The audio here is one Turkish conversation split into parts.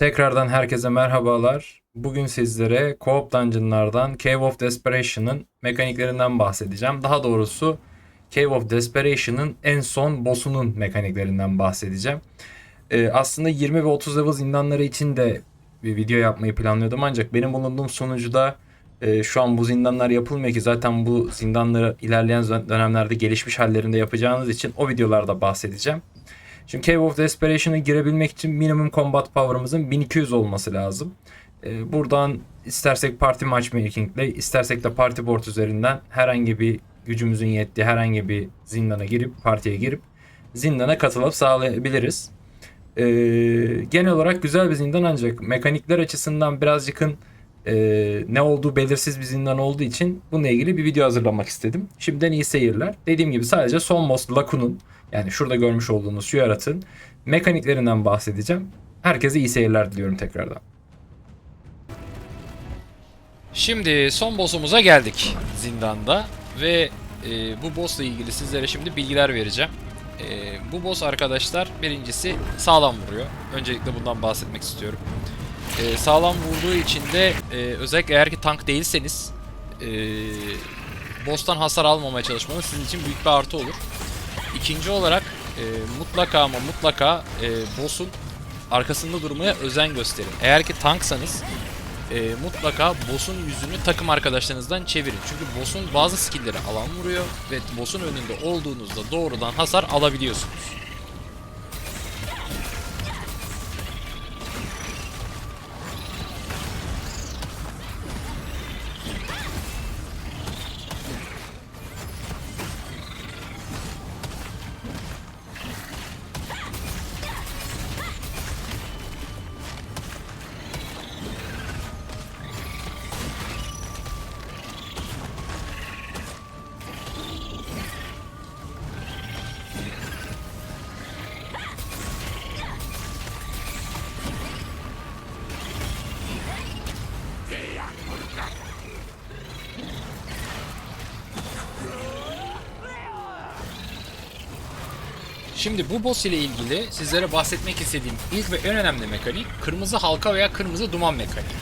Tekrardan herkese merhabalar. Bugün sizlere Co-op Dungeon'lardan Cave of Desperation'ın mekaniklerinden bahsedeceğim. Daha doğrusu Cave of Desperation'ın en son boss'unun mekaniklerinden bahsedeceğim. Ee, aslında 20 ve 30 level zindanları için de bir video yapmayı planlıyordum ancak benim bulunduğum sunucuda e, şu an bu zindanlar yapılmıyor ki zaten bu zindanları ilerleyen dönemlerde gelişmiş hallerinde yapacağınız için o videolarda bahsedeceğim. Şimdi Cave of Desperation'a girebilmek için minimum combat power'ımızın 1200 olması lazım. Ee, buradan istersek party matchmaking ile istersek de party board üzerinden herhangi bir gücümüzün yettiği herhangi bir zindana girip partiye girip zindana katılıp sağlayabiliriz. Ee, genel olarak güzel bir zindan ancak mekanikler açısından birazcıkın e, ne olduğu belirsiz bir zindan olduğu için bununla ilgili bir video hazırlamak istedim. Şimdiden iyi seyirler. Dediğim gibi sadece son boss Lakun'un yani şurada görmüş olduğunuz şu yaratığın mekaniklerinden bahsedeceğim. Herkese iyi seyirler diliyorum tekrardan. Şimdi son boss'umuza geldik zindanda ve e, bu boss'la ilgili sizlere şimdi bilgiler vereceğim. E, bu boss arkadaşlar birincisi sağlam vuruyor. Öncelikle bundan bahsetmek istiyorum. E, sağlam vurduğu için de e, özellikle eğer ki tank değilseniz e, boss'tan hasar almamaya çalışmanız sizin için büyük bir artı olur. İkinci olarak e, mutlaka ama mutlaka e, boss'un arkasında durmaya özen gösterin. Eğer ki tanksanız e, mutlaka boss'un yüzünü takım arkadaşlarınızdan çevirin. Çünkü boss'un bazı skill'leri alan vuruyor ve boss'un önünde olduğunuzda doğrudan hasar alabiliyorsunuz. Şimdi bu boss ile ilgili sizlere bahsetmek istediğim ilk ve en önemli mekanik kırmızı halka veya kırmızı duman mekaniği.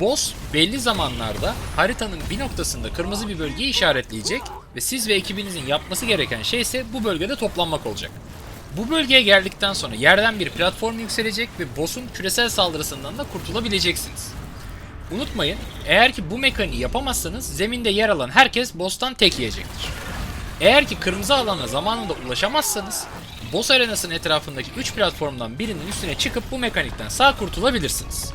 Boss belli zamanlarda haritanın bir noktasında kırmızı bir bölgeyi işaretleyecek ve siz ve ekibinizin yapması gereken şey ise bu bölgede toplanmak olacak. Bu bölgeye geldikten sonra yerden bir platform yükselecek ve boss'un küresel saldırısından da kurtulabileceksiniz. Unutmayın, eğer ki bu mekaniği yapamazsanız zeminde yer alan herkes boss'tan tek yiyecektir. Eğer ki kırmızı alana zamanında ulaşamazsanız boss arenasının etrafındaki 3 platformdan birinin üstüne çıkıp bu mekanikten sağ kurtulabilirsiniz.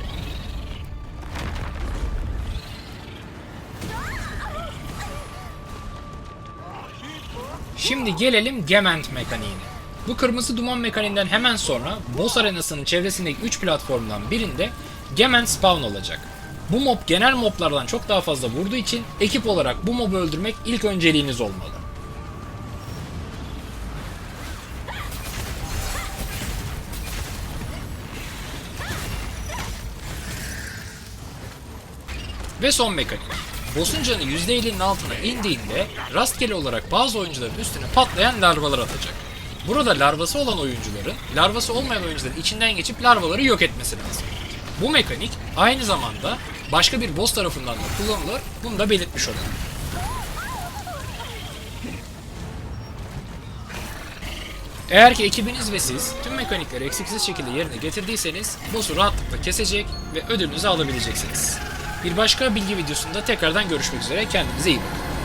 Şimdi gelelim Gement mekaniğine. Bu kırmızı duman mekaniğinden hemen sonra boss arenasının çevresindeki 3 platformdan birinde Gement spawn olacak. Bu mob genel moblardan çok daha fazla vurduğu için ekip olarak bu mobu öldürmek ilk önceliğiniz olmalı. Ve son mekanik. Boss'un canı %50'nin altına indiğinde rastgele olarak bazı oyuncuların üstüne patlayan larvalar atacak. Burada larvası olan oyuncuların, larvası olmayan oyuncuların içinden geçip larvaları yok etmesi lazım. Bu mekanik aynı zamanda başka bir boss tarafından da kullanılır. Bunu da belirtmiş olalım. Eğer ki ekibiniz ve siz tüm mekanikleri eksiksiz şekilde yerine getirdiyseniz boss'u rahatlıkla kesecek ve ödülünüzü alabileceksiniz. Bir başka bilgi videosunda tekrardan görüşmek üzere. Kendinize iyi bakın.